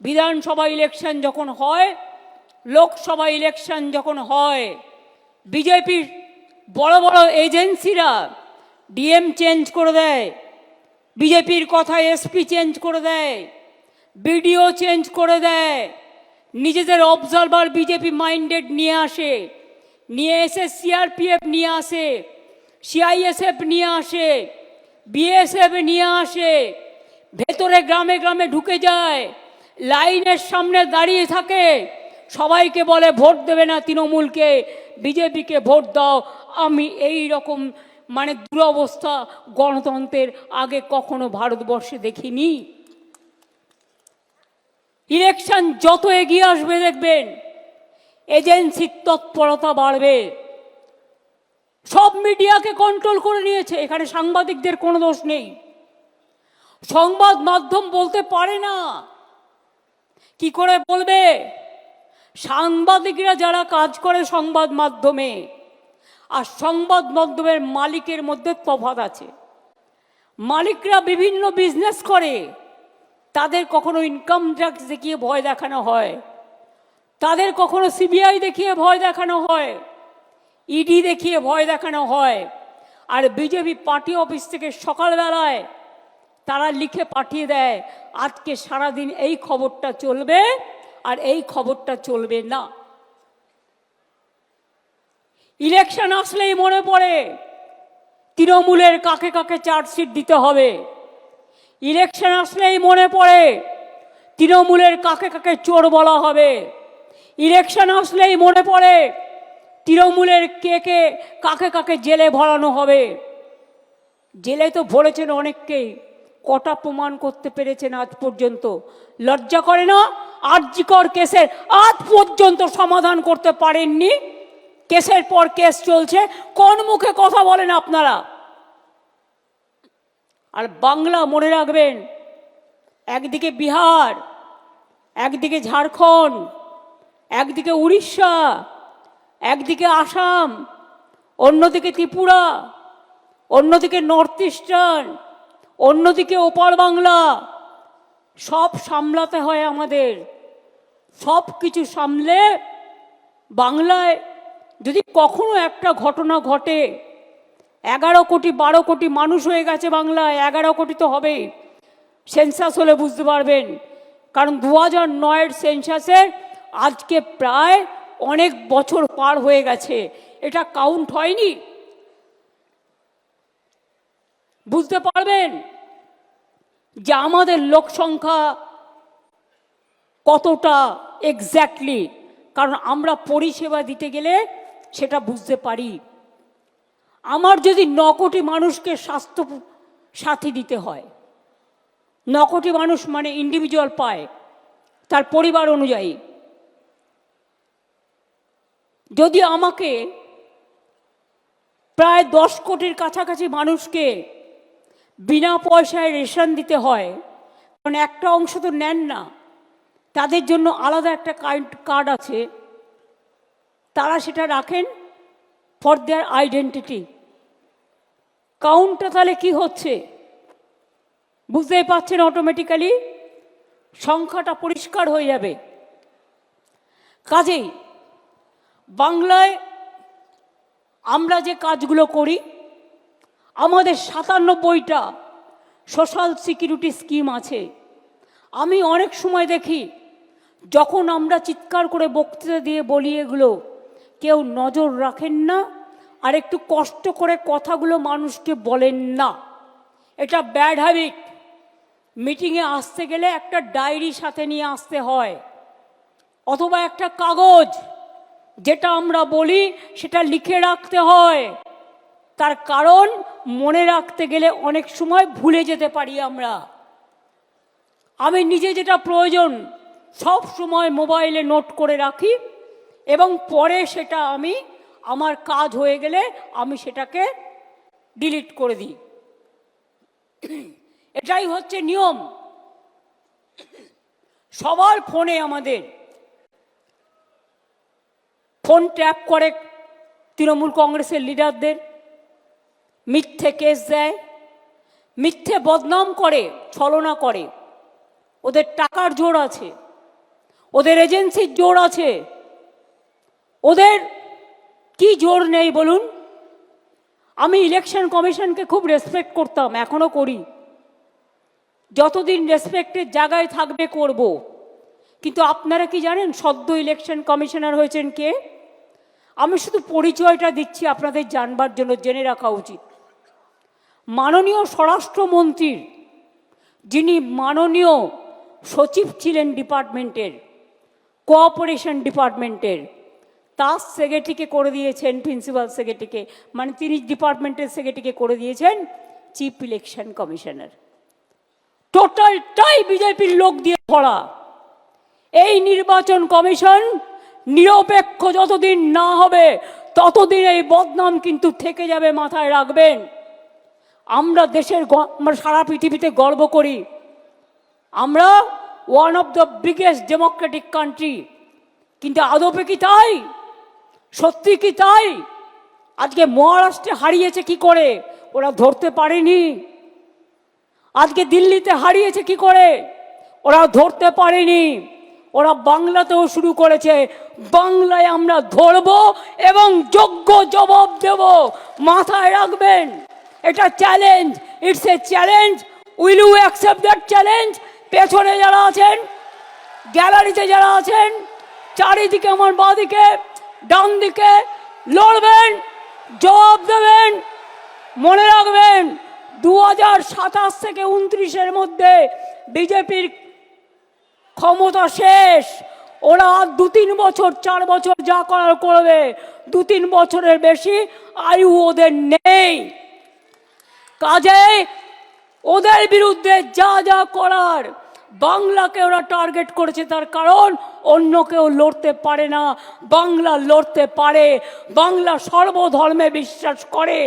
বিধানসভা ইলেকশন যখন হয়, লোকসভা ইলেকশন যখন হয়, বিজেপির বড় বড় এজেন্সিরা ডিএম চেঞ্জ করে দেয়, বিজেপির কথা এসপি চেঞ্জ করে দেয়, বিডিও চেঞ্জ করে দেয়, নিজেদের অবজারভার বিজেপি মাইন্ডেড নিয়ে আসে, নিয়ে এসে সিআরপিএফ নিয়ে আসে সিআইএসএফ নিয়ে আসে বিএসএফ নিয়ে আসে, ভেতরে গ্রামে গ্রামে ঢুকে যায় লাইনের সামনে দাঁড়িয়ে থাকে। সবাইকে বলে, ভোট দেবে না তৃণমূলকে। বিজেপিকে ভোট দাও। আমি এই রকম মানে দুরবস্থা গণতন্ত্রের আগে কখনো ভারতবর্ষে দেখিনি। ইলেকশন যত এগিয়ে আসবে দেখবেন এজেন্সির তৎপরতা বাড়বে। সব মিডিয়াকে কন্ট্রোল করে নিয়েছে। এখানে সাংবাদিকদের কোনো দোষ নেই। সংবাদ মাধ্যম বলতে পারে না। কি করে বলবে? সাংবাদিকরা যারা কাজ করে সংবাদ মাধ্যমে, আর সংবাদ মাধ্যমের মালিকের মধ্যে তফাৎ আছে। মালিকরা বিভিন্ন বিজনেস করে, তাদের কখনো ইনকাম ট্যাক্স দেখিয়ে ভয় দেখানো হয়, তাদের কখনো সিবিআই দেখিয়ে ভয় দেখানো হয় ইডি দেখিয়ে ভয় দেখানো হয়, আর বিজেপি পার্টি অফিস থেকে সকালবেলায় তারা লিখে পাঠিয়ে দেয়, আজকে সারাদিন এই খবরটা চলবে আর এই খবরটা চলবে না। ইলেকশন আসলেই মনে পড়ে, তৃণমূলের কাকে কাকে চার্জশিট দিতে হবে। ইলেকশন আসলেই মনে পড়ে, তৃণমূলের কাকে কাকে চোর বলা হবে। ইলেকশন আসলেই মনে পড়ে, তৃণমূলের কে কে কাকে কাকে জেলে ভরানো হবে। জেলে তো ভরেছেন অনেককেই। কটা প্রমাণ করতে পেরেছেন আজ পর্যন্ত? লজ্জা করে না? আর্যিকর কেসের আজ পর্যন্ত সমাধান করতে পারেননি? কেসের পর কেস চলছে, কোন মুখে কথা বলেন আপনারা? আর বাংলা মনে রাখবেন, একদিকে বিহার, একদিকে ঝাড়খণ্ড, একদিকে উড়িষ্যা, একদিকে আসাম, অন্যদিকে ত্রিপুরা, অন্যদিকে নর্থ ইস্টার্ন অন্যদিকে ওপার বাংলা। সব সামলাতে হয় আমাদের। সব কিছু সামলে বাংলায় যদি কখনো একটা ঘটনা ঘটে, এগারো কোটি, বারো কোটি মানুষ হয়ে গেছে বাংলায়, এগারো কোটি তো হবে সেন্সাস হলে বুঝতে পারবেন। কারণ দু হাজার নয়ের সেন্সাসের আজকে প্রায় অনেক বছর পার হয়ে গেছে। এটা কাউন্ট হয়নি। বুঝতে পারবেন যে আমাদের লোক সংখ্যা কতটা এক্স্যাক্টলি কারণ আমরা পরিষেবা দিতে গেলে সেটা বুঝতে পারি। আমার যদি ন কোটি মানুষকে স্বাস্থ্য সাথী দিতে হয়, ন কোটি মানুষ মানে ইন্ডিভিজুয়াল পায়, তার পরিবার অনুযায়ী। যদি আমাকে প্রায় দশ কোটির কাছাকাছি মানুষকে বিনা পয়সায় রেশন দিতে হয়, কারণ একটা অংশ তো নেন না। তাদের জন্য আলাদা একটা কার্ড আছে। তারা সেটা রাখেন ফর দেয়ার আইডেন্টিটি। কাউন্টটা তাহলে কি হচ্ছে? বুঝতেই পারছেন অটোমেটিক্যালি সংখ্যাটা পরিষ্কার হয়ে যাবে। কাজেই বাংলায় আমরা যে কাজগুলো করি আমাদের সাতান্নব্বইটা সোশ্যাল সিকিউরিটি স্কিম আছে। আমি অনেক সময় দেখি, যখন আমরা চিৎকার করে বক্তৃতা দিয়ে বলি এগুলো, কেউ নজর রাখেন না, আর একটু কষ্ট করে কথাগুলো মানুষকে বলেন না। এটা ব্যাড হ্যাবিট মিটিংয়ে আসতে গেলে একটা ডায়েরি সাথে নিয়ে আসতে হয়, অথবা একটা কাগজ, যেটা আমরা বলি, সেটা লিখে রাখতে হয়। তার কারণ মনে রাখতে গেলে অনেক সময় ভুলে যেতে পারি আমরা। আমি নিজে যেটা প্রয়োজন, সব সময় মোবাইলে নোট করে রাখি এবং পরে সেটা আমি, আমার কাজ হয়ে গেলে আমি সেটাকে ডিলিট করে দিই। এটাই হচ্ছে নিয়ম। সবার ফোনে আমাদের। ফোন ট্যাপ করে তৃণমূল কংগ্রেসের লিডারদের। মিথ্যে কেস দেয়, মিথ্যে বদনাম করে, ছলনা করে। ওদের টাকার জোর আছে, ওদের এজেন্সির জোর আছে। ওদের কি জোর নেই বলুন? আমি ইলেকশন কমিশনকে খুব রেসপেক্ট করতাম, এখনও করি। যতদিন রেসপেক্টের জায়গায় থাকবে, করব। কিন্তু আপনারা কি জানেন, সদ্য ইলেকশন কমিশনার হয়েছেন কে? আমি শুধু পরিচয়টা দিচ্ছি, আপনাদের জানবার জন্য, জেনে রাখা উচিত। মাননীয় স্বরাষ্ট্রমন্ত্রীর, যিনি মাননীয় সচিব ছিলেন ডিপার্টমেন্টের, কোঅপারেশন ডিপার্টমেন্টের, তার সেক্রেটারিকে করে দিয়েছেন, প্রিন্সিপাল সেক্রেটারিকে মানে তিনি ডিপার্টমেন্টের সেক্রেটারিকে করে দিয়েছেন চিফ ইলেকশন কমিশনার। টোটালটাই বিজেপির লোক দিয়ে ভরা। এই নির্বাচন কমিশন নিরপেক্ষ যতদিন না হবে, ততদিন এই বদনাম কিন্তু থেকে যাবে, মাথায় রাখবেন। আমরা দেশের আমরা সারা পৃথিবীতে গর্ব করি। আমরা one of the biggest democratic country কিন্তু আদপে কি তাই? সত্যি কি তাই? আজকে মহারাষ্ট্রে হারিয়েছে কি করে? ওরা ধরতে পারেনি। আজকে দিল্লিতে হারিয়েছে কি করে? ওরা ধরতে পারেনি। ওরা বাংলাতেও শুরু করেছে। বাংলায় আমরা ধরব এবং যোগ্য জবাব দেব। মাথায় রাখবেন। এটা challenge it's a challenge will you accept that challenge পেছনে যারা আছেন গ্যালারিতে যারা আছেন, চারিদিকে আমার বাঁদিকে ডান দিকে লড়বেন, জবাব দেবেন, মনে রাখবেন দু সাতাশ থেকে উনত্রিশের মধ্যে বিজেপির ক্ষমতা শেষ। ওরা দু তিন বছর, চার বছর যা করার করবে দু তিন বছরের বেশি আয়ু ওদের নেই। কাজে ওদের বিরুদ্ধে যা যা করার, বাংলাকে ওরা টার্গেট করেছে তার কারণ অন্য কেউ লড়তে পারে না। বাংলা লড়তে পারে, বাংলা সর্বধর্মে বিশ্বাস করে